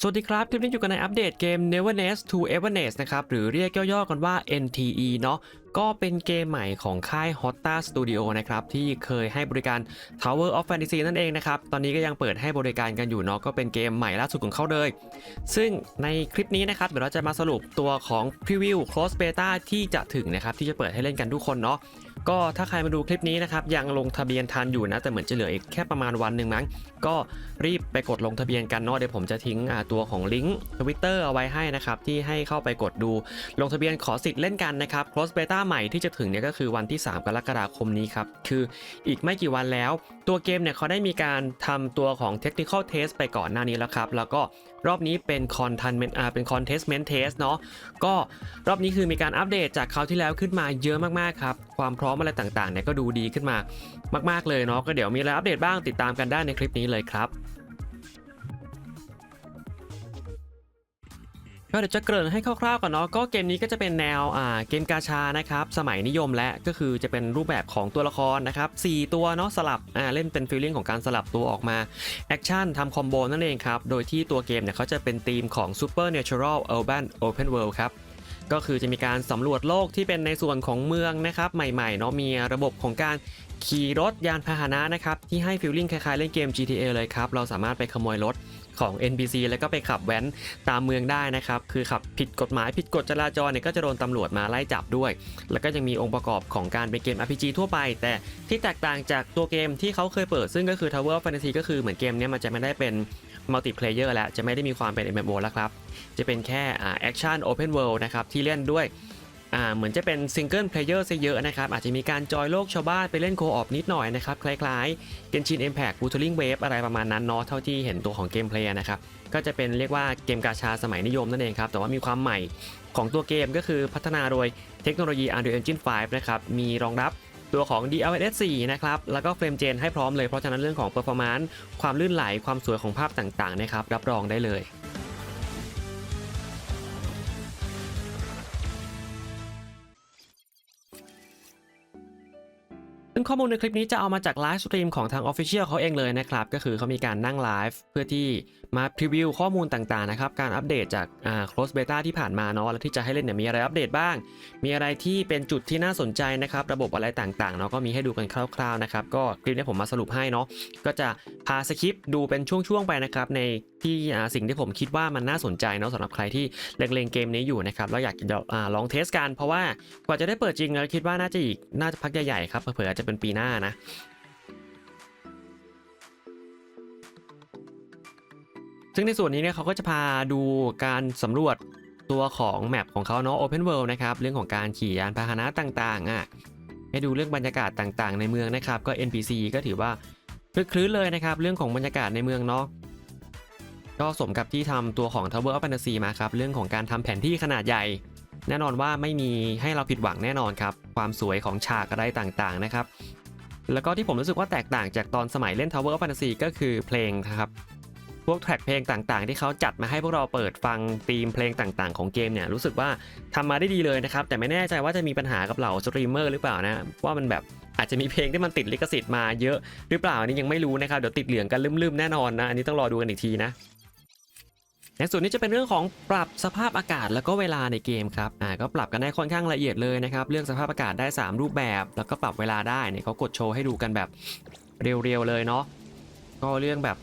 สวัสดีครับ คลิปนี้อยู่กันในอัปเดตเกม Neverness to Everness นะครับ หรือเรียกย่อๆกันว่า NTE เนาะ ก็เป็นเกมใหม่ของค่าย Hotta Studio นะครับที่เคยให้บริการ Tower of Fantasy นั่นเองนะครับ ตอนนี้ก็ยังเปิดให้บริการกันอยู่เนาะก็เป็นเกมใหม่ล่าสุดของเขาเลย ซึ่งในคลิปนี้นะครับ เดี๋ยวเราจะมาสรุปตัวของ Preview Close Beta ที่จะถึงนะครับ ที่จะเปิดให้เล่นกันทุกคนเนาะก็ถ้าใครมาดูคลิปนี้นะครับ ยังลงทะเบียนทันอยู่นะ แต่เหมือนจะเหลืออีกแค่ประมาณวันหนึ่งมั้งก็รีบไปกดลงทะเบียนกันเนาะเดี๋ยวผมจะทิ้งตัวของลิงก์ทวิตเตอร์เอาไว้ให้นะครับที่ให้เข้าไปกดดูลงทะเบียนขอสิทธิ์เล่นกันนะครับ Close Beta ใหม่ที่จะถึงเนี่ยก็คือวันที่ 3 กรกฎาคมนี้ครับ คืออีกไม่กี่วันแล้ว ตัวเกมเนี่ยเขาได้มีการทำตัวของ Technical Test ไปก่อนหน้านี้แล้วครับ แล้วก็รอบนี้เป็น Content อ่าเป็น Contestment Test เนาะก็รอบนี้คือมีการอัปเดตจากคราวที่แล้วขึ้นมาเยอะมากๆครับ ความพร้อมอะไรต่างๆเนี่ยก็ดูดีขึ้นมามาก ๆเลยเนาะก็เดี๋ยวมีอะไรอัปเดตบ้างติดตามกันได้ในคลิปนี้เลยครับ ก็เดี๋ยวจะเกริ่นให้คร่าวๆก่อนเนาะก็เกมนี้ก็จะเป็นแนวอ่าเกมกาชานะครับสมัยนิยมและก็คือจะเป็นรูปแบบของตัวละครนะครับ4ตัวเนาะสลับอ่าเล่นเป็นฟีลลิ่งของการสลับตัวออกมาแอคชั่นทำคอมโบนั่นเองครับโดยที่ตัวเกมเนี่ยเขาจะเป็นธีมของ Supernatural Urban Open World ครับก็คือจะมีการสำรวจโลกที่เป็นในส่วนของเมืองนะครับใหม่ๆเนาะมีระบบของการขี่รถยานพาหนะนะครับที่ให้ฟีลลิ่งคล้ายๆเล่นเกม GTA เลยครับเราสามารถไปขโมยรถ ของ NPC แล้วก็ไปขับแว้นตามเมืองได้นะครับ คือขับผิดกฎหมายผิดกฎจราจรเนี่ยก็จะโดนตำรวจมาไล่จับด้วย แล้วก็ยังมีองค์ประกอบของการเป็นเกม RPG ทั่วไป แต่ที่แตกต่างจากตัวเกมที่เขาเคยเปิด ซึ่งก็คือ Tower of Fantasy ก็คือเหมือนเกมเนี้ยมันจะไม่ได้เป็นมัลติเพลเยอร์แล้วจะไม่ได้มีความเป็น MMO แล้วครับ จะเป็นแค่แอคชั่นโอเพนเวิลด์นะครับที่เล่นด้วย อ่าเหมือนจะเป็นซิงเกิลเพลเยอร์ซะเยอะนะครับอาจจะมีการจอยโลกชาวบ้านไปเล่นโคออปนิดหน่อยนะครับคล้ายๆ Genshin Impact b o o t l i n g Wave อะไรประมาณนั้นเนาะเท่าที่เห็นตัวของเกมเพลย์นะครับก็จะเป็นเรียกว่าเกมกาชาสมัยนิยมนั่นเองครับแต่ว่ามีความใหม่ของตัวเกมก็คือพัฒนาโดยเทคโนโลยี Unreal Engine 5 นะครับ มีรองรับตัวของ DLSS 4 นะครับ แล้วก็เฟรมเจนให้พร้อมเลย เพราะฉะนั้นเรื่องของ performance ความลื่นไหล ความสวยของภาพต่างๆ นะครับ รับรองได้เลย ซึ่งข้อมูลในคลิปนี้จะเอามาจากไลฟ์สตรีมของทาง Official เขาเองเลยนะครับ ก็คือเขามีการนั่งไลฟ์เพื่อที่มาพรีวิวข้อมูลต่างๆนะครับ การอัปเดตจากอ่า close beta ที่ผ่านมาเนาะแล้วที่จะให้เล่นเนี่ยมีอะไรอัปเดตบ้าง มีอะไรที่เป็นจุดที่น่าสนใจนะครับ ระบบอะไรต่างๆเนาะก็มีให้ดูกันคร่าวๆนะครับก็คลิปนี้ผมมาสรุปให้เนาะก็จะพาสคริปต์ดูเป็นช่วงๆไปนะครับใน ที่สิ่งที่ผมคิดว่ามันน่าสนใจเนาะสำหรับใครที่เล็งเกมนี้อยู่นะครับแล้วอยากจะอ่าลองเทสกันเพราะว่ากว่าจะได้เปิดจริงแล้วคิดว่าน่าจะอีกน่าจะพักใหญ่ๆครับเผื่อจะเป็นปีหน้านะซึ่งในส่วนนี้เนี่ยเขาก็จะพาดูการสำรวจตัวของแมปของเขาเนาะ Open World นะครับ เรื่องของการขี่ยานพาหนะต่างๆอะให้ดูเรื่องบรรยากาศต่างๆ ในเมืองนะครับ ก็ NPC ก็ถือว่าคลึกคลื้นเลยนะครับ เรื่องของบรรยากาศในเมืองเนาะ ก็สมกับที่ทำตัวของ Tower of Fantasy มาครับ เรื่องของการทำแผนที่ขนาดใหญ่ แน่นอนว่าไม่มีให้เราผิดหวังแน่นอนครับ ความสวยของฉากอะไรต่างๆนะครับ แล้วก็ที่ผมรู้สึกว่าแตกต่างจากตอนสมัยเล่น Tower of Fantasy ก็คือเพลงนะครับ พวกแทร็กเพลงต่างๆ ที่เขาจัดมาให้พวกเราเปิดฟังธีมเพลงต่างๆ ของเกมเนี่ยรู้สึกว่าทำมาได้ดีเลยนะครับ แต่ไม่แน่ใจว่าจะมีปัญหากับเหล่าสตรีมเมอร์หรือเปล่านะว่ามันแบบอาจจะมีเพลงที่มันติดลิขสิทธิ์มาเยอะหรือเปล่าอันนี้ยังไม่รู้นะครับเดี๋ยวติดเหลืองกันลืมๆแน่นอนนะอันนี้ต้องรอดูกันอีกทีนะ ในส่วนนี้จะเป็นเรื่องของปรับสภาพอากาศแล้วก็เวลาในเกมครับอ่าก็ปรับกันได้ค่อนข้างละเอียดเลยนะครับเลือกสภาพอากาศได้ 3 รูปแบบ แล้วก็ปรับเวลาได้เนี่ยเขากดโชว์ให้ดูกันแบบเรียวๆเลยเนาะก็เรื่องแบบ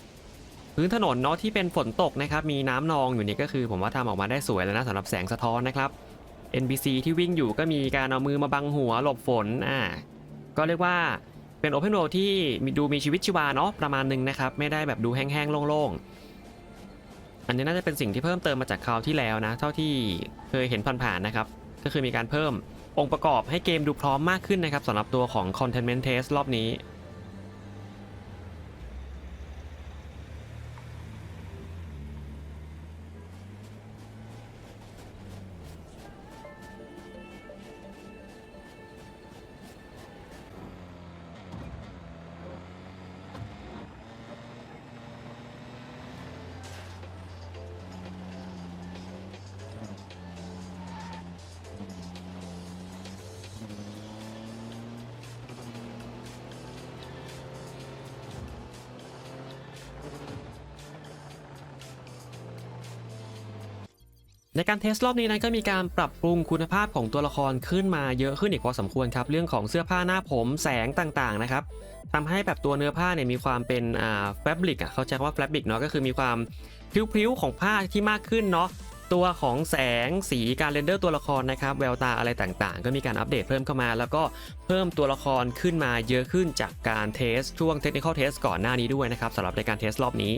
พื้นถนนเนาะที่เป็นฝนตกนะครับมีน้ำนองอยู่นี่ก็คือผมว่าทำออกมาได้สวยแล้วนะสำหรับแสงสะท้อนนะครับ NPC ที่วิ่งอยู่ก็มีการเอามือมาบังหัวหลบฝนอ่าก็เรียกว่าเป็น Open World ที่ดูมีชีวิตชีวาเนาะประมาณหนึงนะครับไม่ได้แบบดูแห้งๆโล่งๆ อันนี้น่าจะเป็นสิ่งที่เพิ่มเติมมาจากคราวที่แล้วนะ เท่าที่เคยเห็นผ่านๆนะครับ ก็คือมีการเพิ่มองค์ประกอบให้เกมดูพร้อมมากขึ้นนะครับสำหรับตัวของ Containment Test รอบนี้ ในการเทสรอบนี้นั้นก็มีการปรับปรุงคุณภาพของตัวละครขึ้นมาเยอะขึ้นอีกพอสมควรครับเรื่องของเสื้อผ้าหน้าผมแสงต่างๆนะครับทำให้แบบตัวเนื้อผ้าเนี่ยมีความเป็นอ่าแฟบริกอะเขาใช้ว่าแฟบริกเนาะก็คือมีความพริ้วๆของผ้าที่มากขึ้นเนาะตัวของแสงสีการเรนเดอร์ตัวละครนะครับแววตาอะไรต่างๆ ก็มีการอัปเดตเพิ่มเข้ามา แล้วก็เพิ่มตัวละครขึ้นมาเยอะขึ้นจากการเทสช่วงเทคนิคอลเทสก่อนหน้านี้ด้วยนะครับสำหรับในการเทสรอบนี้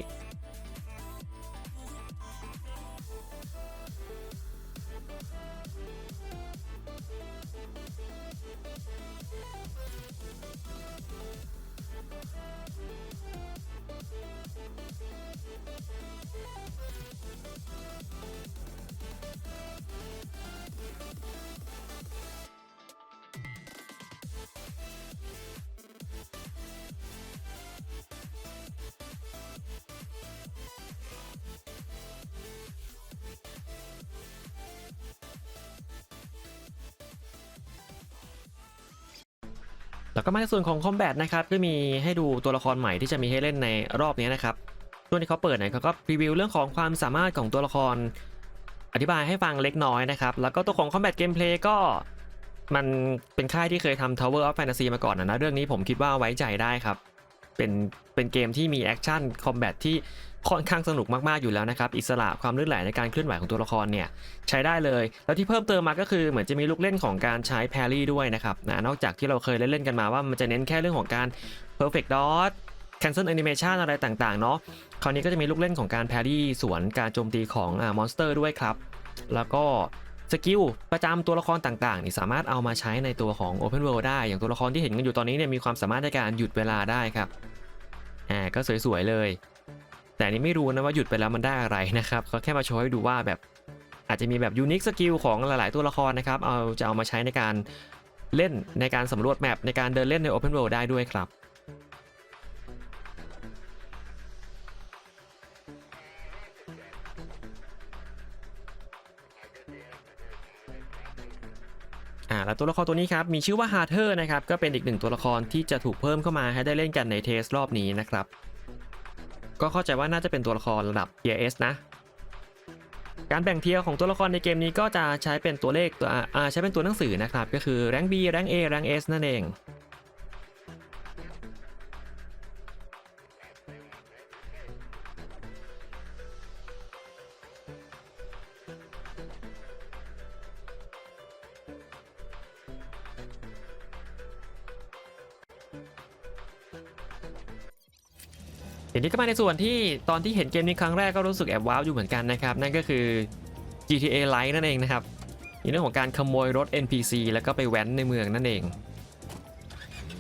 แล้วก็มาในส่วนของคอมแบทนะครับก็มีให้ดูตัวละครใหม่ที่จะมีให้เล่นในรอบนี้นะครับช่วงที่เขาเปิดเนี่ยเขาก็รีวิวเรื่องของความสามารถของตัวละคร อธิบายให้ฟังเล็กน้อยนะครับ แล้วก็ตัวของ Combat Gameplay ก็มันเป็นค่ายที่เคยทำ Tower of Fantasy มาก่อนนะนะเรื่องนี้ผมคิดว่าไว้ใจได้ครับ เป็นเป็นเกมที่มีแอคชั่นคอมแบทที่ ค่อนข้างสนุกมากๆอยู่แล้วนะครับ อิสระความลื่นไหลในการเคลื่อนไหวของตัวละครเนี่ยใช้ได้เลย แล้วที่เพิ่มเติมมาก็คือเหมือนจะมีลูกเล่นของการใช้แพรี่ด้วยนะครับนะนอกจากที่เราเคยเล่นๆกันมาว่ามันจะเน้นแค่เรื่องของการ perfect dot cancel animation อะไรต่างๆเนาะคราวนี้ก็จะมีลูกเล่นของการแพรี่สวนการโจมตีของอ่ามอนสเตอร์ด้วยครับ แล้วก็สกิลประจำตัวละครต่างๆนี่สามารถเอามาใช้ในตัวของ Open World ได้อย่างตัวละครที่เห็นกันอยู่ตอนนี้เนี่ยมีความสามารถในการหยุดเวลาได้ครับอ่าก็สวยๆเลย แต่นนี้ไม่รู้นะว่าหยุดไปแล้วมันได้อะไรนะครับเขาแค่มาโชว์ให้ดูว่าแบบอาจจะมีแบบยูนิคสกิลของหลาย ๆ ตัวละครนะครับ เอาจะเอามาใช้ในการเล่นในการสำรวจแมปในการเดินเล่นใน Open World ได้ด้วยครับอ่าแล้วตัวละครตัวนี้ครับ มีชื่อว่าฮาร์เทอร์นะครับ ก็เป็นอีกหนึ่งตัวละครที่จะถูกเพิ่มเข้ามาให้ได้เล่นกันในเทสรอบนี้นะครับ ก็เข้าใจว่าน่าจะเป็นตัวละครระดับ Tier S นะ การแบ่งเทียร์ของตัวละครในเกมนี้ก็จะใช้เป็นตัวเลขตัวใช้เป็นตัวหนังสือนะครับ ก็คือแรง B แรง A แรง S นั่นเอง นี้ก็มาในส่วนที่ตอนที่เห็นเกมนี้ครั้งแรกก็รู้สึกแอบว้าวอยู่เหมือนกันนะครับ นั่นก็คือ GTA Lite นั่นเองนะครับในเรื่องของการขโมยรถ NPC แล้วก็ไปแว้นในเมืองนั่นเอง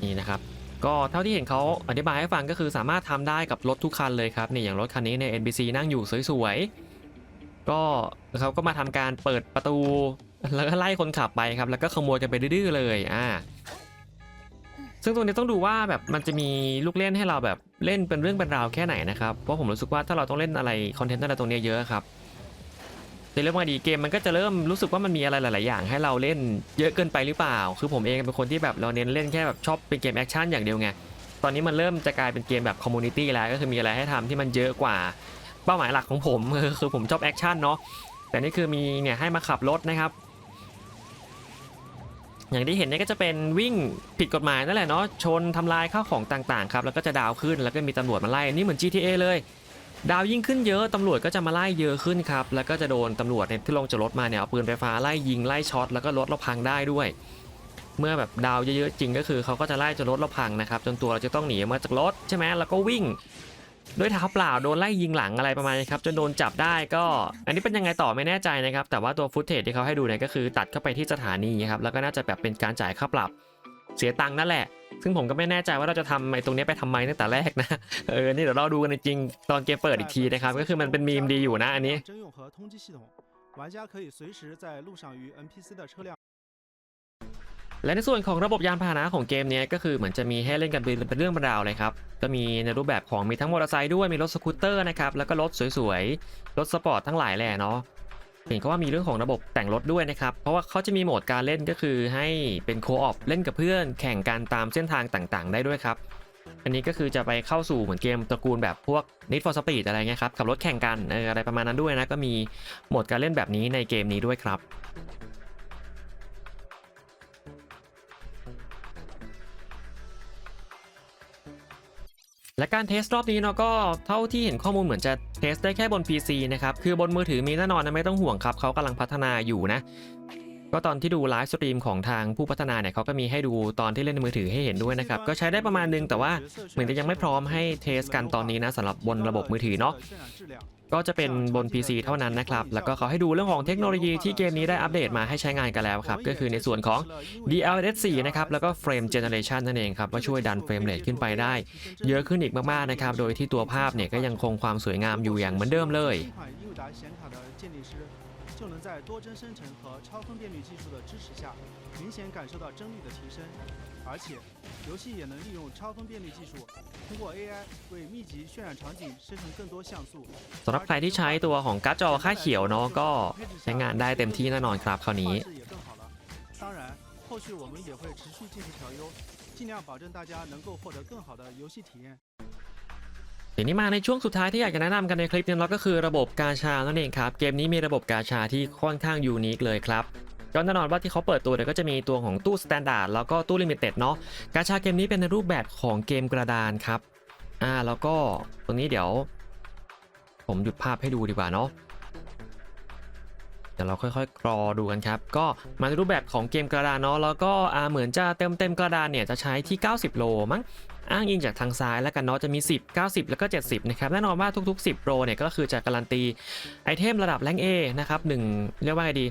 นี่นะครับ ก็เท่าที่เห็นเขาอธิบายให้ฟังก็คือสามารถทำได้กับรถทุกคันเลยครับนี่อย่างรถคันนี้ใน NPC นั่งอยู่สวยๆก็เขาก็มาทำการเปิดประตูแล้วก็ไล่คนขับไปครับ แล้วก็ขโมยกันไปดื้อๆเลยอ่า ซึ่งตรงนี้ต้องดูว่าแบบมันจะมีลูกเล่นให้เราแบบเล่นเป็นเรื่องเป็นราวแค่ไหนนะครับ เพราะผมรู้สึกว่าถ้าเราต้องเล่นอะไรคอนเทนต์อะไรตรงนี้เยอะครับจะเรียกว่าดีเกมมันก็จะเริ่มรู้สึกว่ามันมีอะไรหลาย ๆ อย่าง ให้เราเล่นเยอะเกินไปหรือเปล่า คือผมเองเป็นคนที่แบบเราเน้นเล่นแค่แบบชอบเป็นเกมแอคชั่นอย่างเดียวไง ตอนนี้มันเริ่มจะกลายเป็นเกมแบบคอมมูนิตี้แล้ว ก็คือมีอะไรให้ทำที่มันเยอะกว่าเป้าหมายหลักของผมคือผมชอบแอคชั่นเนาะ แต่นี่คือมีเนี่ยให้มาขับรถนะครับ อย่างที่เห็นเนี่ยก็จะเป็นวิ่งผิดกฎหมายนั่นแหละเนาะชนทำลายข้าวของต่างๆครับแล้วก็จะดาวขึ้นแล้วก็มีตำรวจมาไล่นี่เหมือน GTA เลย ดาวยิ่งขึ้นเยอะตำรวจก็จะมาไล่เยอะขึ้นครับแล้วก็จะโดนตำรวจเนี่ยที่ลงจากรถมาเนี่ยเอาปืนไฟฟ้าไล่ยิงไล่ช็อตแล้วก็รถเราพังได้ด้วย เมื่อแบบดาวเยอะๆจริงก็คือเขาก็จะไล่จนรถเราพังนะครับจนตัวเราจะต้องหนีมาจากรถใช่ไหมแล้วก็วิ่ง ด้วยเท้าเปล่าโดนไล่ยิงหลังอะไรประมาณนี้ครับจนโดนจับได้ก็ อันนี้เป็นยังไงต่อไม่แน่ใจนะครับ แต่ว่าตัวฟุตเทจที่เขาให้ดูเนี่ยก็คือตัดเข้าไปที่สถานีครับแล้วก็น่าจะแบบเป็นการจ่ายค่าปรับเสียตังค์นั่นแหละ ซึ่งผมก็ไม่แน่ใจว่าเราจะทำไอ้ตรงนี้ไปทำไมตั้งแต่แรกนะ เออ นี่เดี๋ยวเราดูกันจริงตอนเกมเปิดอีกทีนะครับ ก็คือมันเป็นมีมดีอยู่นะอันนี้ และในส่วนของระบบยานพาหนะของเกมนี้ก็คือเหมือนจะมีให้เล่นกันเป็นเรื่องเป็นราวเลยครับ ก็มีในรูปแบบของมีทั้งมอเตอร์ไซค์ด้วยมีรถสกูตเตอร์นะครับแล้วก็รถสวยๆ รถสปอร์ตทั้งหลายแหละเนาะเห็นก็ว่ามีเรื่องของระบบแต่งรถด้วยนะครับ เพราะว่าเขาจะมีโหมดการเล่นก็คือให้เป็นโคออปเล่นกับเพื่อน แข่งกันตามเส้นทางต่างๆ ได้ด้วยครับ อันนี้ก็คือจะไปเข้าสู่เหมือนเกมตระกูลแบบพวก Need for Speed อะไรเงี้ยครับขับรถแข่งกันอะไรประมาณนั้นด้วยนะก็มีโหมดการเล่นแบบนี้ในเกมนี้ด้วยครับ และการเทสรอบนี้เนาะก็เท่าที่เห็นข้อมูลเหมือนจะเทสได้แค่บน PC นะครับ คือบนมือถือมีแน่นอนนะไม่ต้องห่วงครับเขากำลังพัฒนาอยู่นะ ก็ตอนที่ดูไลฟ์สตรีมของทางผู้พัฒนาเนี่ยเขาก็มีให้ดูตอนที่เล่นในมือถือให้เห็นด้วยนะครับ ก็ใช้ได้ประมาณนึงแต่ว่าเหมือนจะยังไม่พร้อมให้เทสกันตอนนี้นะสำหรับบนระบบมือถือเนาะก็จะเป็นบน PC เท่านั้นนะครับ แล้วก็เขาให้ดูเรื่องของเทคโนโลยีที่เกมนี้ได้อัปเดตมาให้ใช้งานกันแล้วครับ ก็คือในส่วนของ DLSS 4นะครับ แล้วก็ Frame Generation นั่นเองครับ ว่าช่วยดันเฟรมเรทขึ้นไปได้ เยอะขึ้นอีกมาก ๆ นะครับ โดยที่ตัวภาพเนี่ยก็ยังคงความสวยงามอยู่อย่างเหมือนเดิมเลย 新款英达显卡的鉴定师就能在多帧生成和超分辨率技术的支持下，明显感受到帧率的提升，而且游戏也能利用超分辨率技术，通过 AI 为密集渲染场景生成更多像素。 สำหรับใครที่ใช้ตัวของการ์ดจอค่าเขียวเนาะก็ใช้งานได้เต็มที่แน่นอนครับคราวนี้ 画质也更好了。当然，后续我们也会持续进行调优，尽量保证大家能够获得更好的游戏体验。 ทีนี้มาในช่วงสุดท้ายที่อยากจะแนะนำกันในคลิปนี้เราก็คือระบบกาชานั่นเองครับ เกมนี้มีระบบกาชาที่ค่อนข้างยูนิคเลยครับก็แน่นอนว่าที่เขาเปิดตัวเนี่ยก็จะมีตัวของตู้สแตนดาร์ดแล้วก็ตู้ลิมิเต็ดเนาะกาชาเกมนี้เป็นในรูปแบบของเกมกระดานครับอ่าแล้วก็ตรงนี้เดี๋ยว ผมหยุดภาพให้ดูดีกว่าเนาะเดี๋ยวเราค่อยๆกรอดูกันครับ ก็มาในรูปแบบของเกมกระดานเนาะแล้วก็อ่าเหมือนจะเต็มเต็มๆกระดานเนี่ยจะใช้ที่ 90 โลมั้ง อ้างอิงจากทางซ้ายแล้วกันเนาะจะมี 10 90 แล้วก็ 70 นะครับ แน่นอนว่าทุก ๆ 10 โปรเนี่ยก็คือจะการันตีไอเทมระดับแรง A นะครับ1เรียกว่าไงดี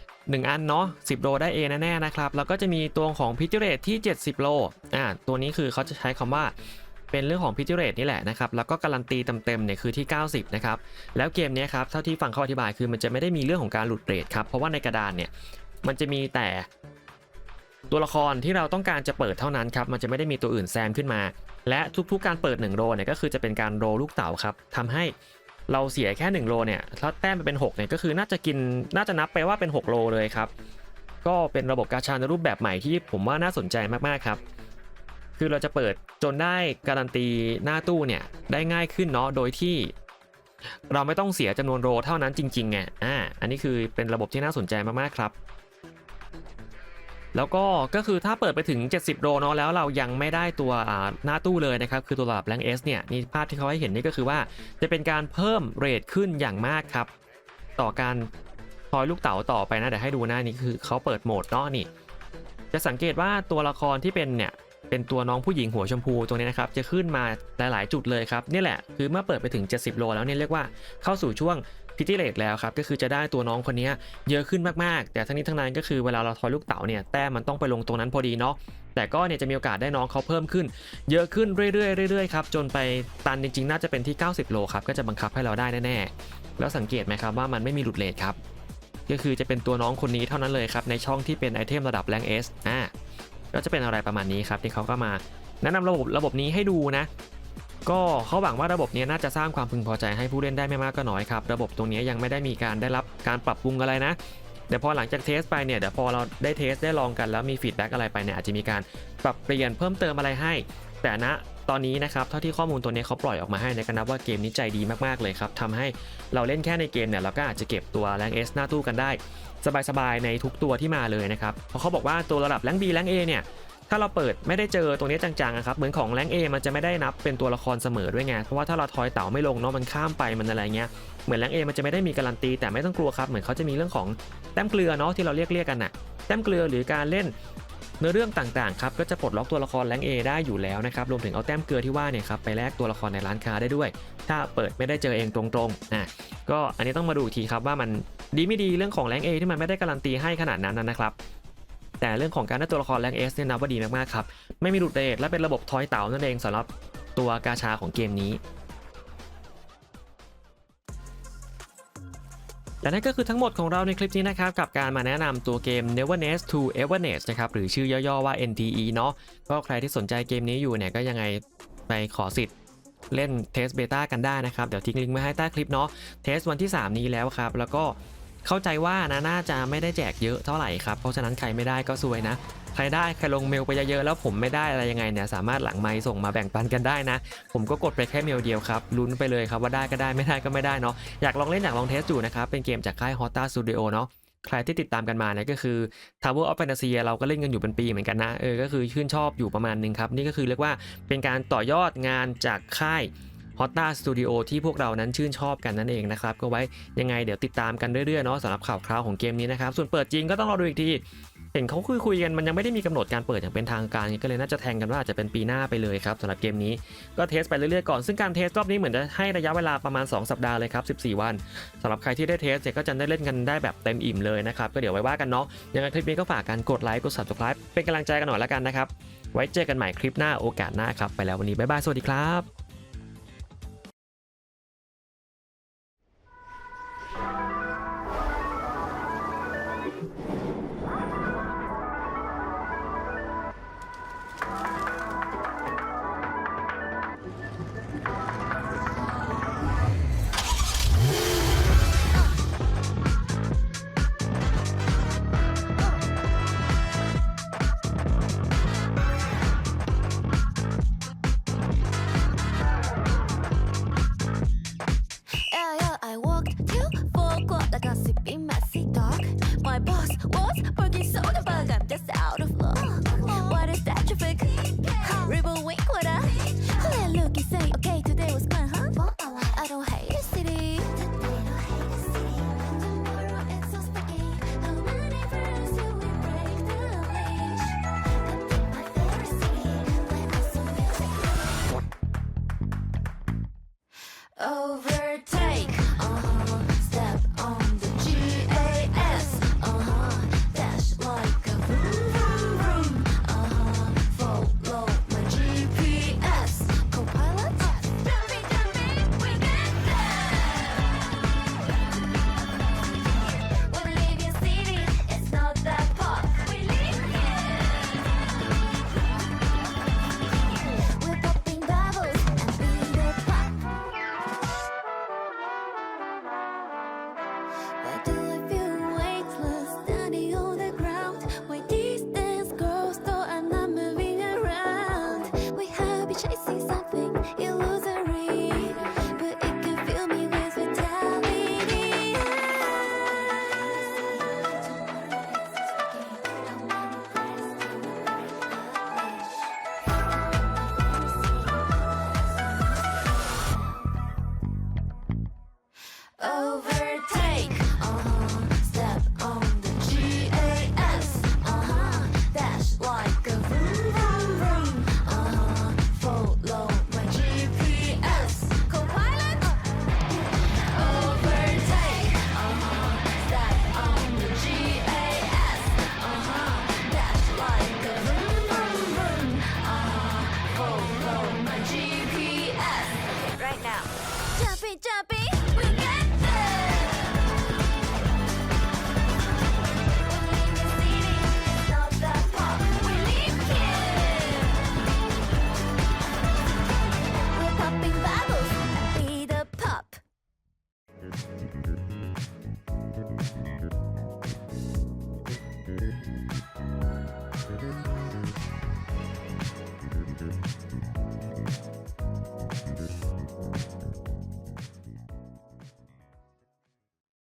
1 อันเนาะ10 โลได้ A แน่ๆนะครับ แล้วก็จะมีตัวของพิจิเรตที่ 70 โลอ่าตัวนี้คือเขาจะใช้คำว่าเป็นเรื่องของพิจิเรตนี่แหละนะครับ แล้วก็การันตีเต็มๆเนี่ยคือที่ 90 นะครับ แล้วเกมนี้ครับ เท่าที่ฟังเขาอธิบายคือมันจะไม่ได้มีเรื่องของการหลุดเรทครับ เพราะว่าในกระดานเนี่ยมันจะมีแต่ ตัวละครที่เราต้องการจะเปิดเท่านั้นครับมันจะไม่ได้มีตัวอื่นแซมขึ้นมา และทุกๆการเปิด1โรเนี่ยก็คือจะเป็นการโรลูกเต๋าครับทำให้เราเสียแค่1โรเนี่ยถ้าแต้มไปเป็น6เนี่ยก็คือน่าจะกินน่าจะนับไปว่าเป็น 6โรเลยครับ ก็เป็นระบบกาชาในรูปแบบใหม่ที่ผมว่าน่าสนใจมากๆครับ คือเราจะเปิดจนได้การันตีหน้าตู้เนี่ยได้ง่ายขึ้นเนาะโดยที่ เราไม่ต้องเสียจำนวนโรเท่านั้นจริงๆไงอ่าอันนี้คือเป็นระบบที่น่าสนใจมากๆครับ แล้วก็ก็คือถ้าเปิดไปถึง 70โรเนาะแล้วเรายังไม่ได้ตัวหน้าตู้เลยนะครับ คือตัวระดับแรงเอสเนี่ยนี่ภาพที่เขาให้เห็นนี่ก็คือว่าจะเป็นการเพิ่มเรทขึ้นอย่างมากครับ ต่อการทอยลูกเต๋าต่อไปนะเดี๋ยวให้ดูหน้านี้คือเขาเปิดโหมดเนาะนี่จะสังเกตว่าตัวละครที่เป็นเนี่ยเป็นตัวน้องผู้หญิงหัวชมพูตรงนี้นะครับจะขึ้นมาหลาย ๆ จุดเลยครับนี่แหละคือเมื่อเปิดไปถึง 70 โลแล้วเนี่ยเรียกว่าเข้าสู่ช่วง พิจิเลตแล้วครับก็คือจะได้ตัวน้องคนนี้เยอะขึ้นมากๆ แต่ทั้งนี้ทั้งนั้นก็คือเวลาเราทอยลูกเต๋าเนี่ยแต้มมันต้องไปลงตรงนั้นพอดีเนาะแต่ก็เนี่ยจะมีโอกาสได้น้องเขาเพิ่มขึ้น เยอะขึ้นเรื่อยๆเรื่อยๆครับจนไปตันจริงๆ น่าจะเป็นที่ 90 โลครับก็จะบังคับให้เราได้แน่ๆแล้วสังเกตไหมครับว่ามันไม่มีหลุดเลทครับก็คือจะเป็นตัวน้องคนนี้เท่านั้นเลยครับในช่องที่เป็นไอเทมระดับแรงเอสอ่าก็จะเป็นอะไรประมาณนี้ครับที่เขาก็มาแนะนำระบบระบบนี้ให้ดูนะ ก็เขาหวังว่าระบบนี้น่าจะสร้างความพึงพอใจให้ผู้เล่นได้ไม่มากก็น้อยครับ ระบบตรงนี้ยังไม่ได้มีการได้รับการปรับปรุงอะไรนะเดี๋ยวพอหลังจากเทสไปเนี่ยเดี๋ยวพอเราได้เทสได้ลองกันแล้วมีฟีดแบ็กอะไรไปเนี่ยอาจจะมีการปรับเปลี่ยนเพิ่มเติมอะไรให้ แต่ณตอนนี้นะครับเท่าที่ข้อมูลตัวนี้เขาปล่อยออกมาให้เนยก็นับว่าเกมนี้ใจดีมากๆเลยครับทำให้เราเล่นแค่ในเกมเนี่ยเราก็อาจจะเก็บตัวแรงเอสหน้าตู้กันได้ สบายๆในทุกตัวที่มาเลยนะครับเพราะเขาบอกว่าตัวระดับแรงบีแรงเอเนี่ย ถ้าเราเปิดไม่ได้เจอตรงนี้จังๆอะครับเหมือนของแรงเอมันจะไม่ได้นับเป็นตัวละครเสมอด้วยไงเพราะว่าถ้าเราทอยเต่าไม่ลงเนาะมันข้ามไปมันอะไรเงี้ยเหมือนแรงเอมันจะไม่ได้มีการันตีแต่ไม่ต้องกลัวครับเหมือนเขาจะมีเรื่องของแต้มเกลือเนาะที่เราเรียกเรียกกันน่ะแต้มเกลือหรือการเล่นเนื้อเรื่องต่างๆครับก็จะปลดล็อกตัวละครแรงเอได้อยู่แล้วนะครับรวมถึงเอาแต้มเกลือที่ว่าเนี่ยครับไปแลกตัวละครในร้านค้าได้ด้วย ถ้าเปิดไม่ได้เจอเองตรงๆอะก็อันนี้ต้องมาดูอีกทีครับว่ามันดีไม่ดีเรื่องของแรงเอที่มันไม่ได้การันตีให้ขนาดนั้นนะครับ แต่เรื่องของการได้ตัวละครแรงเอสเนี่ยนับว่าดีมากๆครับ ไม่มีหลุดเรทและเป็นระบบทอยเต่านั่นเองสำหรับตัวกาชาของเกมนี้ และนั่นก็คือทั้งหมดของเราในคลิปนี้นะครับ กับการมาแนะนำตัวเกม Never Nest to Ever Nest นะครับ หรือชื่อย่อๆว่า NTE เนาะก็ใครที่สนใจเกมนี้อยู่เนี่ยก็ยังไงไปขอสิทธิ์เล่นเทสเบต้ากันได้นะครับ เดี๋ยวทิ้งลิงก์ไว้ให้ใต้คลิปเนาะเทสวันที่ 3 นี้แล้วครับ แล้วก็ เข้าใจว่านะน่าจะไม่ได้แจกเยอะเท่าไหร่ครับ เพราะฉะนั้นใครไม่ได้ก็ซวยนะ ใครได้ใครลงเมลไปเยอะๆแล้วผมไม่ได้อะไรยังไงเนี่ยสามารถหลังไมค์ส่งมาแบ่งปันกันได้นะ ผมก็กดไปแค่เมลเดียวครับลุ้นไปเลยครับว่าได้ก็ได้ไม่ได้ก็ไม่ได้เนาะอยากลองเล่นอยากลองเทสดูนะครับเป็นเกมจากค่าย Hota Studio เนาะใครที่ติดตามกันมาเนี่ยก็คือ Tower of Fantasy เราก็เล่นกันอยู่เป็นปีเหมือนกันนะเออก็คือชื่นชอบอยู่ประมาณนึงครับนี่ก็คือเรียกว่าเป็นการต่อยอดงานจากค่าย Hota Studio ที่พวกเรานั้นชื่นชอบกันนั่นเองนะครับ ก็ไว้ยังไงเดี๋ยวติดตามกันเรื่อยๆเนาะสำหรับข่าวคราวของเกมนี้นะครับ ส่วนเปิดจริงก็ต้องรอดูอีกที เห็นเขาคุยคุยกันมันยังไม่ได้มีกำหนดการเปิดอย่างเป็นทางการก็เลยน่าจะแทงกันว่าอาจจะเป็นปีหน้าไปเลยครับสำหรับเกมนี้ก็เทสไปเรื่อยๆก่อนซึ่งการเทสรอบนี้เหมือนจะให้ระยะเวลาประมาณ 2 สัปดาห์เลยครับ 14 วันสำหรับใครที่ได้เทสเ็ก็จะได้เล่นกันได้แบบเต็มอิ่มเลยนะครับก็เดี๋ยวไว้ว่ากันเนาะยังไงคลิปนี้ก็ฝากกันกดไลค์กด subscribe เป็นกำลังใจกันหน่อยละกันนะครับไว้เจอกันใหม่คลิปหน้าโอกาสหน้าครับไปแล้ววันนี้บ๊ายบายสวัสดีครับ